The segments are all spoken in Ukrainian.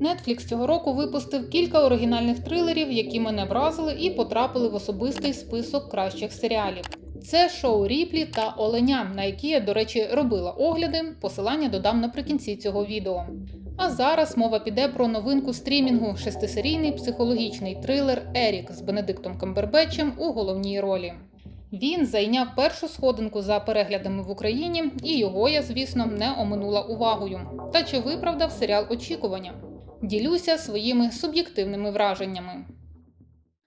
Netflix цього року випустив кілька оригінальних трилерів, які мене вразили і потрапили в особистий список кращих серіалів. Це шоу Ріплі та Оленя, на які я, до речі, робила огляди. Посилання додам наприкінці цього відео. А зараз мова піде про новинку стрімінгу шестисерійний психологічний трилер Ерік з Бенедиктом Камбербетчем у головній ролі. Він зайняв першу сходинку за переглядами в Україні, і його я, звісно, не оминула увагою. Та чи виправдав серіал очікування? Ділюся своїми суб'єктивними враженнями.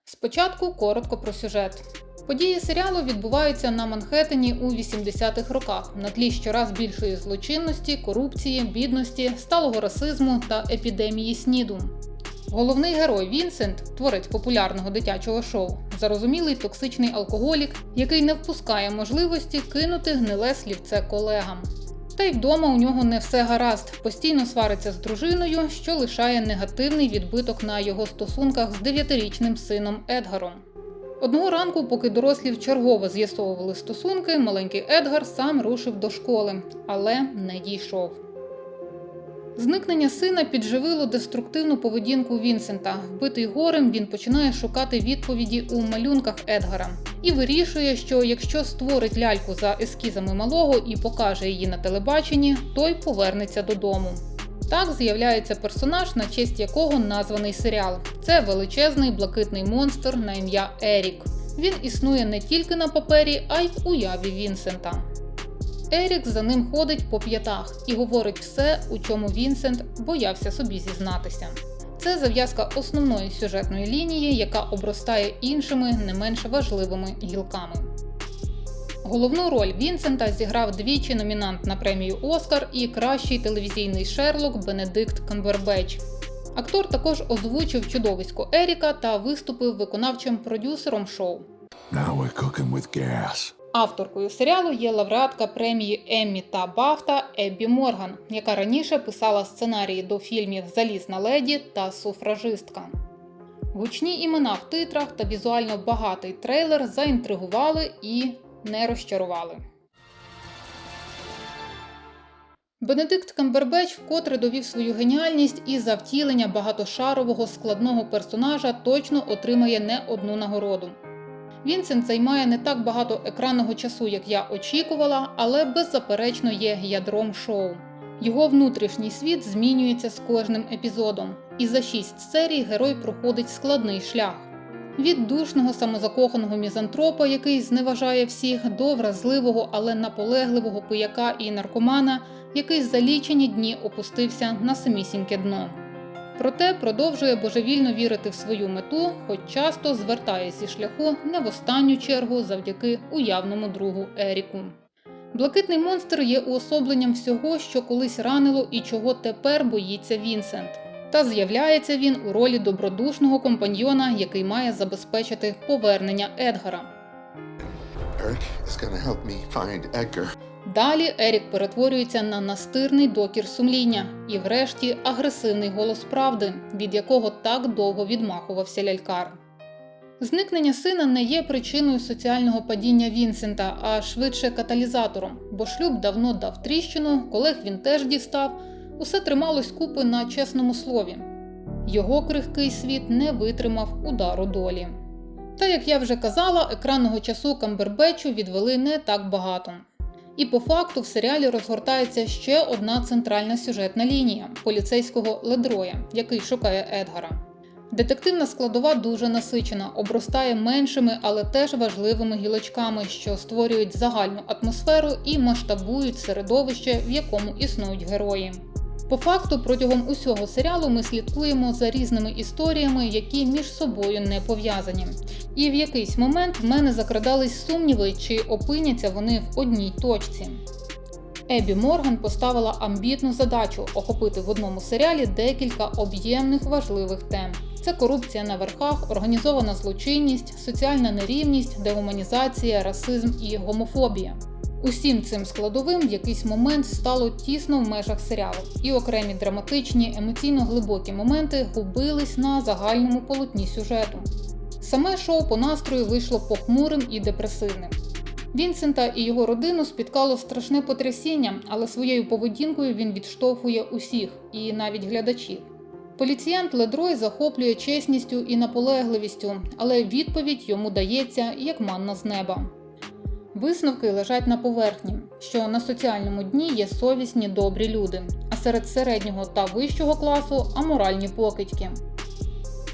Спочатку коротко про сюжет. Події серіалу відбуваються на Манхеттені у 80-х роках на тлі щораз більшої злочинності, корупції, бідності, сталого расизму та епідемії СНІДу. Головний герой Вінсент, творець популярного дитячого шоу, зарозумілий токсичний алкоголік, який не впускає можливості кинути гниле слівце колегам. Та й вдома у нього не все гаразд, постійно свариться з дружиною, що лишає негативний відбиток на його стосунках з дев'ятирічним сином Едгаром. Одного ранку, поки дорослі вчергово з'ясовували стосунки, маленький Едгар сам рушив до школи, але не дійшов. Зникнення сина підживило деструктивну поведінку Вінсента. Вбитий горем, він починає шукати відповіді у малюнках Едгара і вирішує, що якщо створить ляльку за ескізами малого і покаже її на телебаченні, той повернеться додому. Так з'являється персонаж, на честь якого названий серіал. Це величезний блакитний монстр на ім'я Ерік. Він існує не тільки на папері, а й в уяві Вінсента. Ерік за ним ходить по п'ятах і говорить все, у чому Вінсент боявся собі зізнатися. Це зав'язка основної сюжетної лінії, яка обростає іншими не менш важливими гілками. Головну роль Вінсента зіграв двічі номінант на премію Оскар і кращий телевізійний Шерлок Бенедикт Камбербеч. Актор також озвучив чудовисько Еріка та виступив виконавчим продюсером шоу. Now we're cooking with gas. Авторкою серіалу є лауреатка премії Еммі та Бафта Еббі Морган, яка раніше писала сценарії до фільмів Залізна леді та Суфражистка. Гучні імена в титрах та візуально багатий трейлер заінтригували і не розчарували. Бенедикт Камбербеч вкотре довів свою геніальність і за втілення багатошарового складного персонажа точно отримає не одну нагороду. Вінсент займає не так багато екранного часу, як я очікувала, але беззаперечно є ядром шоу. Його внутрішній світ змінюється з кожним епізодом, і за шість серій герой проходить складний шлях. Від душного самозакоханого мізантропа, який зневажає всіх, до вразливого, але наполегливого пияка і наркомана, який за лічені дні опустився на самісіньке дно. Проте продовжує божевільно вірити в свою мету, хоч часто звертає зі шляху не в останню чергу завдяки уявному другу Еріку. Блакитний монстр є уособленням всього, що колись ранило і чого тепер боїться Вінсент. Та з'являється він у ролі добродушного компаньйона, який має забезпечити повернення Едгара. Eric is help me find Edgar. Далі Ерік перетворюється на настирний докір сумління і, врешті, агресивний голос правди, від якого так довго відмахувався лялькар. Зникнення сина не є причиною соціального падіння Вінсента, а швидше каталізатором, бо шлюб давно дав тріщину, колег він теж дістав, усе трималось купи на чесному слові. Його крихкий світ не витримав удару долі. Та, як я вже казала, екранного часу Камбербечу відвели не так багато. І по факту в серіалі розгортається ще одна центральна сюжетна лінія поліцейського Ледроя, який шукає Едгара. Детективна складова дуже насичена, обростає меншими, але теж важливими гілочками, що створюють загальну атмосферу і масштабують середовище, в якому існують герої. По факту, протягом усього серіалу ми слідкуємо за різними історіями, які між собою не пов'язані. І в якийсь момент в мене закрадались сумніви, чи опиняться вони в одній точці. Ебі Морган поставила амбітну задачу охопити в одному серіалі декілька об'ємних важливих тем. Це корупція на верхах, організована злочинність, соціальна нерівність, дегуманізація, расизм і гомофобія. Усім цим складовим в якийсь момент стало тісно в межах серіалу, і окремі драматичні, емоційно глибокі моменти губились на загальному полотні сюжету. Саме шоу по настрою вийшло похмурим і депресивним. Вінсента і його родину спіткало страшне потрясіння, але своєю поведінкою він відштовхує усіх і навіть глядачів. Поліціянт Ледрой захоплює чесністю і наполегливістю, але відповідь йому дається як манна з неба. Висновки лежать на поверхні, що на соціальному дні є совісні добрі люди, а серед середнього та вищого класу аморальні покидьки.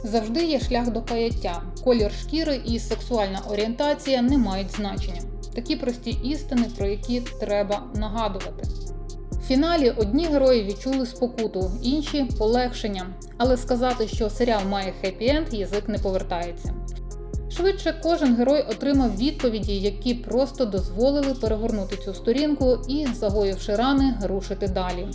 Завжди є шлях до каяття, колір шкіри і сексуальна орієнтація не мають значення. Такі прості істини, про які треба нагадувати. В фіналі одні герої відчули спокуту, інші полегшення, але сказати, що серіал має хеппі-енд, язик не повертається. Швидше кожен герой отримав відповіді, які просто дозволили перегорнути цю сторінку і, загоївши рани, рушити далі.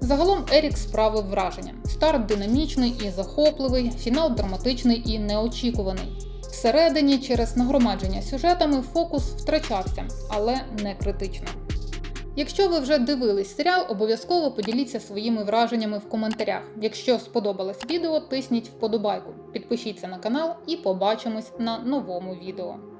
Загалом Ерік справив враження. Старт динамічний і захопливий, фінал драматичний і неочікуваний. Всередині, через нагромадження сюжетами, фокус втрачався, але не критично. Якщо ви вже дивились серіал, обов'язково поділіться своїми враженнями в коментарях. Якщо сподобалось відео, тисніть вподобайку, підпишіться на канал і побачимось на новому відео.